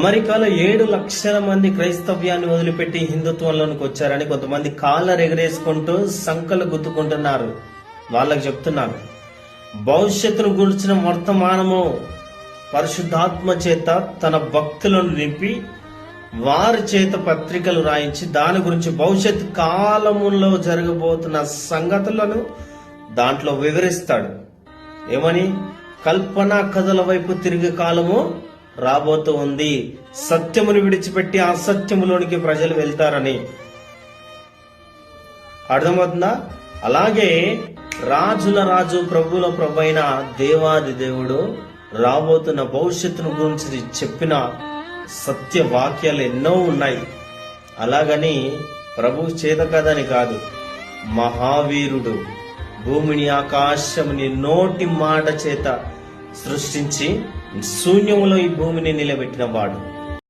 అమెరికాలో ఏడు లక్షల మంది క్రైస్తవ్యాన్ని వదిలిపెట్టి హిందుత్వంలోనికి వచ్చారని కొంతమంది కాళ్ళ ఎగరేసుకుంటూ సంకలు గుద్దుకుంటున్నారు. వాళ్ళకి చెప్తున్నాను. భవిష్యత్తును గురించిన వర్తమానము పరిశుద్ధాత్మ చేత తన భక్తులను నింపి వారి చేత పత్రికలు రాయించి దాని గురించి భవిష్యత్ కాలములో జరగబోతున్న సంగతులను దాంట్లో వివరిస్తాడు. ఏమని? కల్పన కథల వైపు తిరిగే కాలము రాబోతూ ఉంది. సత్యమును విడిచిపెట్టి అసత్యములోనికి ప్రజలు వెళ్తారని. అర్థమవుతుందా? అలాగే రాజుల రాజు ప్రభుల ప్రభు అయిన దేవాది దేవుడు రాబోతున్న భవిష్యత్తును గురించి చెప్పిన సత్య వాక్యాలు ఎన్నో ఉన్నాయి. అలాగని ప్రభు చేత కదని కాదు. మహావీరుడు భూమిని ఆకాశముని నోటి మాట చేత సృష్టించి శూన్యములో ఈ భూమిని నిలబెట్టిన వాడు